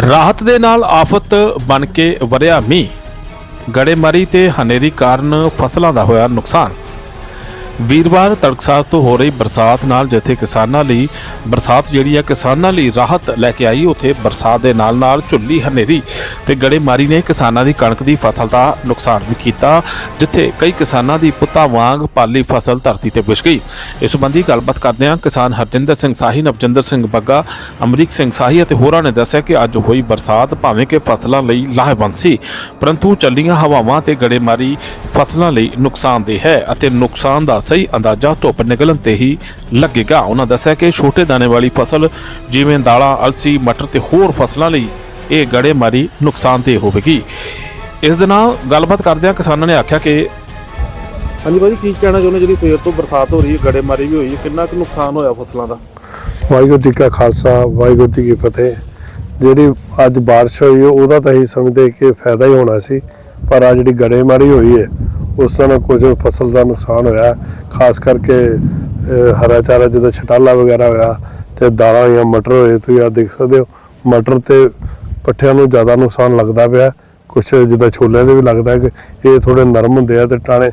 ਰਾਹਤ ਦੇ ਨਾਲ ਆਫਤ ਬਣ ਕੇ ਵਰਿਆ ਮੀਂਹ। ਗੜੇਮਾਰੀ ਤੇ ਹਨੇਰੀ ਕਾਰਨ ਫਸਲਾਂ ਦਾ ਹੋਇਆ ਨੁਕਸਾਨ। ਵੀਰਵਾਰ ਤੜਕਸਾਰ ਤੋਂ ਹੋ ਰਹੀ ਬਰਸਾਤ ਨਾਲ ਜਿੱਥੇ ਕਿਸਾਨਾਂ ਲਈ ਬਰਸਾਤ ਜਿਹੜੀ ਹੈ ਕਿਸਾਨਾਂ ਲਈ ਰਾਹਤ ਲੈ ਕੇ ਆਈ, ਉੱਥੇ ਬਰਸਾਤ ਦੇ ਨਾਲ ਨਾਲ ਝੁੱਲੀ ਹਨੇਰੀ ਤੇ ਗੜੇਮਾਰੀ ਨੇ ਕਿਸਾਨਾਂ ਦੀ ਕਣਕ ਦੀ ਫਸਲ ਦਾ ਨੁਕਸਾਨ ਵੀ ਕੀਤਾ, ਜਿੱਥੇ ਕਈ ਕਿਸਾਨਾਂ ਦੀ ਪੁੱਤਾਂ ਵਾਂਗ ਪਾਲੀ ਫਸਲ ਧਰਤੀ ਤੇ ਵਿਛ ਗਈ। ਇਸ ਸੰਬੰਧੀ ਗੱਲਬਾਤ ਕਰਦੇ ਹਾਂ ਕਿਸਾਨ ਹਰਜਿੰਦਰ ਸਿੰਘ ਸਾਹੀ, ਨਵਜਿੰਦਰ ਸਿੰਘ ਬੱਗਾ, ਅਮਰੀਕ ਸਿੰਘ ਸਾਹੀ ਅਤੇ ਹੋਰਾਂ ਨੇ ਦੱਸਿਆ ਕਿ ਅੱਜ ਹੋਈ ਬਰਸਾਤ ਭਾਵੇਂ ਕਿ ਫਸਲਾਂ ਲਈ ਲਾਹੇਵੰਦ ਸੀ, ਪਰੰਤੂ ਚੱਲੀਆਂ ਹਵਾਵਾਂ ਤੇ ਗੜੇਮਾਰੀ ਫਸਲਾਂ ਲਈ ਨੁਕਸਾਨਦੇਹ ਹੈ ਅਤੇ ਨੁਕਸਾਨ ਦਾ ਸਹੀ ਅੰਦਾਜ਼ਾ ਧੁੱਪ ਨਿਕਲਣ ਤੇ ਹੀ ਲੱਗੇਗਾ। ਉਹਨਾਂ ਦੱਸਿਆ ਕਿ ਛੋਟੇ ਦਾਣੇ ਵਾਲੀ ਫਸਲ ਜਿਵੇਂ ਦਾਲਾਂ ਅਲਸੀ ਮਟਰ ਤੇ ਹੋਰ ਫਸਲਾਂ ਲਈ ਇਹ ਗੜੇਮਾਰੀ ਨੁਕਸਾਨਦੇਹ ਹੋਵੇਗੀ। ਇਸ ਦੇ ਨਾਲ ਗੱਲਬਾਤ ਕਰਦਿਆਂ ਕਿਸਾਨਾਂ ਨੇ ਆਖਿਆ ਕਿ ਹਾਂਜੀ ਭਾਜੀ ਕੀ ਕਹਿਣਾ ਚਾਹੁੰਦੇ ਜਿਹੜੀ ਸਵੇਰ ਤੋਂ ਬਰਸਾਤ ਹੋ ਰਹੀ ਹੈ ਗੜੇਮਾਰੀ ਵੀ ਹੋਈ ਹੈ ਕਿੰਨਾ ਕੁ ਨੁਕਸਾਨ ਹੋਇਆ ਫਸਲਾਂ ਦਾ? ਵਾਹਿਗੁਰੂ ਜੀ ਕਾ ਖਾਲਸਾ ਵਾਹਿਗੁਰੂ ਜੀ ਕੀ ਫਤਿਹ। ਜਿਹੜੀ ਅੱਜ ਬਾਰਿਸ਼ ਹੋਈ ਹੈ, ਉਹਦਾ ਤਾਂ ਹੀ ਸਮਝਦੇ ਕਿ ਫਾਇਦਾ ਹੀ ਹੋਣਾ ਸੀ, ਪਰ ਆ ਜਿਹੜੀ ਗੜੇਮਾਰੀ ਹੋਈ ਹੈ, ਉਸ ਨਾਲ ਕੁਝ ਫਸਲ ਦਾ ਨੁਕਸਾਨ ਹੋਇਆ। ਖਾਸ ਕਰਕੇ ਹਰਾ ਚਾਰਾ ਜਿਹਦਾ ਛਟਾਲਾ ਵਗੈਰਾ ਹੋਇਆ ਤੇ ਦਾਲਾਂ ਜਾਂ ਮਟਰ ਹੋਏ, ਤੁਸੀਂ ਆ ਦੇਖ ਸਕਦੇ ਹੋ। ਮਟਰ ਤੇ ਪੱਠਿਆਂ ਨੂੰ ਜ਼ਿਆਦਾ ਨੁਕਸਾਨ ਲੱਗਦਾ ਪਿਆ। ਕੁਝ ਜਿੱਦਾਂ ਛੋਲਿਆਂ ਦੇ ਵੀ ਲੱਗਦਾ ਕਿ ਇਹ ਥੋੜੇ ਨਰਮ ਹੁੰਦੇ ਆ ਤੇ ਟਾਣੇ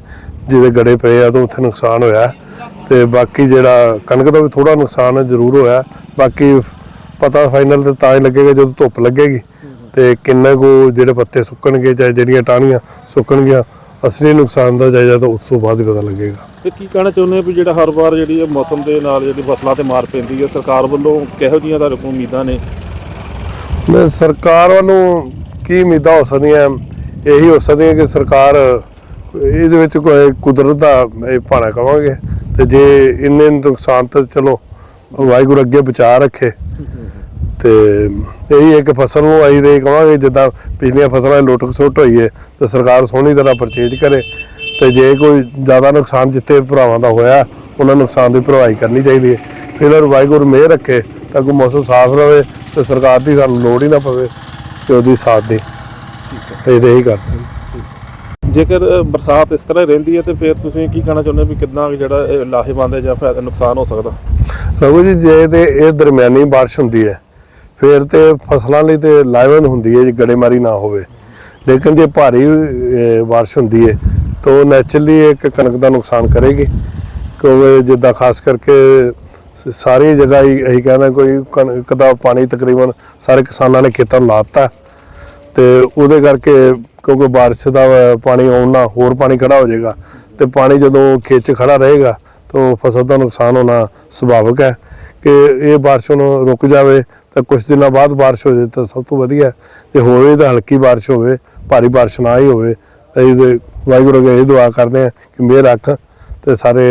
ਜਿਹਦੇ ਗੜੇ ਪਏ ਆ ਤਾਂ ਉੱਥੇ ਨੁਕਸਾਨ ਹੋਇਆ। ਤੇ ਬਾਕੀ ਜਿਹੜਾ ਕਣਕ ਦਾ ਵੀ ਥੋੜਾ ਨੁਕਸਾਨ ਜ਼ਰੂਰ ਹੋਇਆ। ਬਾਕੀ ਪਤਾ ਫਾਈਨਲ ਤੇ ਤਾਂ ਹੀ ਲੱਗੇਗਾ ਜਦੋਂ ਧੁੱਪ ਲੱਗੇਗੀ। ਤੇ ਕਿੰਨਾ ਕੁ ਜਿਹੜੇ ਪੱਤੇ ਸੁੱਕਣਗੇ ਚਾਹੇ ਜਿਹੜੀਆਂ ਟਾਹਣੀਆਂ ਸੁੱਕਣਗੀਆਂ ਅਸਲੀ ਨੁਕਸਾਨ ਦਾ ਜਾਇਜ਼ਾ ਤਾਂ ਉਸ ਤੋਂ ਬਾਅਦ ਹੀ ਪਤਾ ਲੱਗੇਗਾ। ਤੇ ਕੀ ਕਹਿਣਾ ਚਾਹੁੰਦੇ ਆ ਵੀ ਜਿਹੜਾ ਹਰ ਵਾਰ ਜਿਹੜੀ ਇਹ ਮੌਸਮ ਦੇ ਨਾਲ ਜਿਹੜੀ ਫਸਲਾਂ ਤੇ ਮਾਰ ਪੈਂਦੀ ਹੈ ਸਰਕਾਰ ਵੱਲੋਂ ਕਿਹੋ ਜਿਹੀਆਂ ਤੁਹਾਡੇ ਕੋਲ ਉਮੀਦਾਂ ਨੇ? ਮੈਂ ਸਰਕਾਰ ਵੱਲੋਂ ਕੀ ਉਮੀਦਾਂ ਹੋ ਸਕਦੀਆਂ? ਇਹੀ ਹੋ ਸਕਦੀਆਂ ਕਿ ਸਰਕਾਰ ਇਹਦੇ ਵਿੱਚ ਕੋਈ ਕੁਦਰਤ ਦਾ ਇਹ ਭਾਣਾ ਕਵਾਂਗੇ। ਤੇ ਜੇ ਇੰਨੇ ਨੁਕਸਾਨ ਤਾਂ ਚਲੋ ਵਾਹਿਗੁਰੂ ਅੱਗੇ ਬਚਾ ਰੱਖੇ। ਤੇ ਇਹੀ ਇੱਕ ਫਸਲ ਨੂੰ ਆਈ ਦੇ ਕਵਾਂਗੇ ਜਿੱਦਾਂ ਪਿਛਲੀਆਂ ਫਸਲਾਂ ਲੁੱਟ ਖਸੁੱਟ ਹੋਈ ਹੈ ਤੇ ਸਰਕਾਰ ਸੋਹਣੀ ਤਰ੍ਹਾਂ ਪਰਚੇਜ ਕਰੇ ਤੇ ਜੇ ਕੋਈ ਜ਼ਿਆਦਾ ਨੁਕਸਾਨ ਜਿੱਥੇ ਭਰਾਵਾਂ ਦਾ ਹੋਇਆ ਉਹਨਾਂ ਨੁਕਸਾਨ ਦੀ ਭਰਵਾਈ ਕਰਨੀ ਚਾਹੀਦੀ ਹੈ। ਫਿਰ ਉਹ ਵਾਹਿਗੁਰੂ ਮਿਹਰ ਰੱਖੇ ਤਾਂ ਕੋਈ ਮੌਸਮ ਸਾਫ਼ ਰਹੇ ਤੇ ਸਰਕਾਰ ਦੀ ਸਾਨੂੰ ਲੋੜ ਹੀ ਨਾ ਪਵੇ ਤੇ ਉਹਦੀ ਸਾਥ ਦੀ। ਇਹ ਤੇ ਕਰਦੇ ਹਾਂ। ਜੇਕਰ ਬਰਸਾਤ ਇਸ ਤਰ੍ਹਾਂ ਹੀ ਰਹਿੰਦੀ ਹੈ ਤੇ ਫਿਰ ਤੁਸੀਂ ਕੀ ਕਹਿਣਾ ਚਾਹੁੰਦੇ ਵੀ ਕਿੰਨਾ ਕੁ ਜਿਹੜਾ ਲਾਹੇਵੰਦ ਹੈ ਜਾਂ ਫਾਇਦਾ ਨੁਕਸਾਨ ਹੋ ਸਕਦਾ? ਰਘੂ ਜੀ ਜੇ ਤੇ ਇਹ ਦਰਮਿਆਨੀ ਬਾਰਿਸ਼ ਹੁੰਦੀ ਹੈ ਫਿਰ ਤੇ ਫਸਲਾਂ ਲਈ ਤੇ ਲਾਹੇਵੰਦ ਹੁੰਦੀ ਹੈ ਜੇ ਗੜੇਮਾਰੀ ਨਾ ਹੋਵੇ। ਲੇਕਿਨ ਜੇ ਭਾਰੀ ਅਹ, ਬਾਰਿਸ਼ ਹੁੰਦੀ ਹੈ ਤਾਂ ਉਹ ਨੈਚੁਰਲੀ ਇੱਕ ਕਣਕ ਦਾ ਨੁਕਸਾਨ ਕਰੇਗੀ। ਕਿਉਂਕਿ ਜਿੱਦਾਂ ਖਾਸ ਕਰਕੇ ਸਾਰੀ ਜਗ੍ਹਾ ਹੀ ਅਸੀਂ ਕਹਿੰਦਾ ਕੋਈ ਕਣਕ ਦਾ ਪਾਣੀ ਤਕਰੀਬਨ ਸਾਰੇ ਕਿਸਾਨਾਂ ਨੇ ਖੇਤਾਂ ਨੂੰ ਲਾਤਾ। ਤੇ ਉਹਦੇ ਕਰਕੇ ਕਿਉਂਕਿ ਬਾਰਿਸ਼ ਦਾ ਪਾਣੀ ਆਉਣ ਨਾਲ ਹੋਰ ਪਾਣੀ ਖੜਾ ਹੋ ਜਾਏਗਾ। ਤੇ ਪਾਣੀ ਜਦੋਂ ਖੇਤ 'ਚ ਖੜਾ ਰਹੇਗਾ ਤਾਂ ਫਸਲ ਦਾ ਨੁਕਸਾਨ ਹੋਣਾ ਸੁਭਾਵਿਕ ਹੈ ਕਿ ਇਹ ਬਾਰਿਸ਼ ਹੁਣ ਰੁਕ ਜਾਵੇ ਤਾਂ ਕੁਝ ਦਿਨਾਂ ਬਾਅਦ ਬਾਰਿਸ਼ ਹੋ ਜਾਏ ਤਾਂ ਸਭ ਤੋਂ ਵਧੀਆ ਜੇ ਹੋਵੇ ਤਾਂ ਹਲਕੀ ਬਾਰਿਸ਼ ਹੋਵੇ, ਭਾਰੀ ਬਾਰਿਸ਼ ਨਾ ਹੀ ਹੋਵੇ। ਤਾਂ ਇਹਦੇ ਵਾਹਿਗੁਰੂ ਅੱਗੇ ਇਹ ਦੁਆ ਕਰਦੇ ਹਾਂ ਕਿ ਮਿਹਰ ਰੱਖ ਤੇ ਸਾਰੇ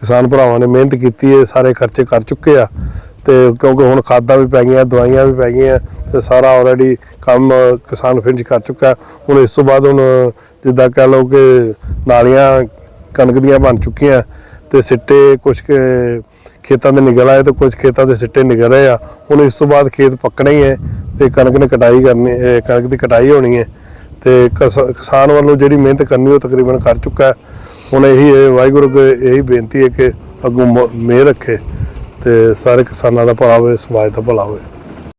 ਕਿਸਾਨ ਭਰਾਵਾਂ ਨੇ ਮਿਹਨਤ ਕੀਤੀ ਹੈ, ਸਾਰੇ ਖਰਚੇ ਕਰ ਚੁੱਕੇ ਆ ਤੇ ਕਿਉਂਕਿ ਹੁਣ ਖਾਦਾਂ ਵੀ ਪੈ ਗਈਆਂ, ਦਵਾਈਆਂ ਵੀ ਪੈ ਗਈਆਂ ਤੇ ਸਾਰਾ ਆਲਰੇਡੀ ਕੰਮ ਕਿਸਾਨ ਫਿਨਿਸ਼ ਕਰ ਚੁੱਕਾ। ਹੁਣ ਇਸ ਤੋਂ ਬਾਅਦ ਹੁਣ ਜਿੱਦਾਂ ਕਹਿ ਲਓ ਕਿ ਨਾਲੀਆਂ ਕਣਕ ਦੀਆਂ ਬਣ ਚੁੱਕੀਆਂ। ਤੇ ਸਿੱਟੇ ਕੁਝ ਖੇਤਾਂ ਦੇ ਨਿਕਲ ਆਏ ਤੇ ਕੁਝ ਖੇਤਾਂ ਦੇ ਸਿੱਟੇ ਨਿਕਲ ਰਹੇ ਆ। ਹੁਣ ਇਸ ਤੋਂ ਬਾਅਦ ਖੇਤ ਪੱਕਣੇ ਹੀ ਹੈ ਤੇ ਕਣਕ ਨੇ ਕਟਾਈ ਕਰਨੀ ਕਣਕ ਦੀ ਕਟਾਈ ਹੋਣੀ ਹੈ ਤੇ ਕਿਸ- ਕਿਸਾਨ ਵੱਲੋਂ ਜਿਹੜੀ ਮਿਹਨਤ ਕਰਨੀ ਉਹ ਤਕਰੀਬਨ ਕਰ ਚੁੱਕਾ ਹੈ। ਹੁਣ ਇਹੀ ਹੈ ਵਾਹਿਗੁਰੂ ਅੱਗੇ ਇਹੀ ਬੇਨਤੀ ਹੈ ਕਿ ਅੱਗੋਂ ਮ- ਮਿਹਰ ਰੱਖੇ ਤੇ ਸਾਰੇ ਕਿਸਾਨਾਂ ਦਾ ਭਲਾ ਹੋਵੇ, ਸਮਾਜ ਦਾ ਭਲਾ ਹੋਵੇ।